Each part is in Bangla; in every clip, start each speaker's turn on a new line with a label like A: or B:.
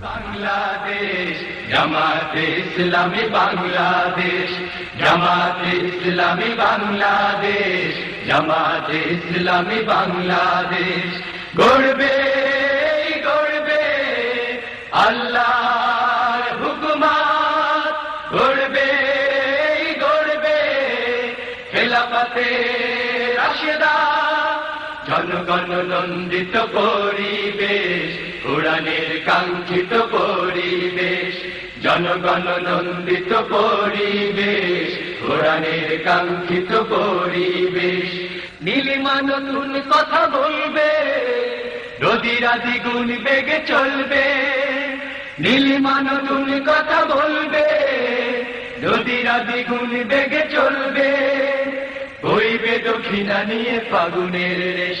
A: বাংলাদেশ, জামাতে ইসলামী বাংলাদেশ, জামাতে ইসলামী বাংলাদেশ, জামাতে ইসলামী বাংলাদেশ। গড়বে গড়বে, আল্লাহর হুকুমাত। গড়বে গড়বে, খেলাফতে রাশেদা, জনগণ নন্দিত পরিবেশ কোরআনের কাঙ্ক্ষিত পরিবেশ, জনগণ নন্দিত পরিবেশ কোরআনের কাঙ্ক্ষিত পরিবেশ। নীলিমা নতুন কথা বলবে, নদীরা দ্বিগুণ বেগে চলবে। নীলিমা নতুন কথা বলবে, নদীরা দ্বিগুণ বেগে চলবে। বইবে দক্ষিণা নিয়ে ফাগুনের রেশ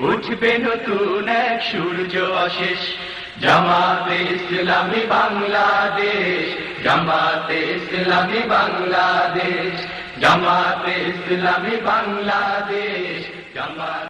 A: উঠবে নতুন এক সূর্য অশেষ। জামাতে ইসলামী বাংলাদেশ, জামাতে ইসলামী বাংলাদেশ, জামাতে ইসলামী বাংলাদেশ, জামাত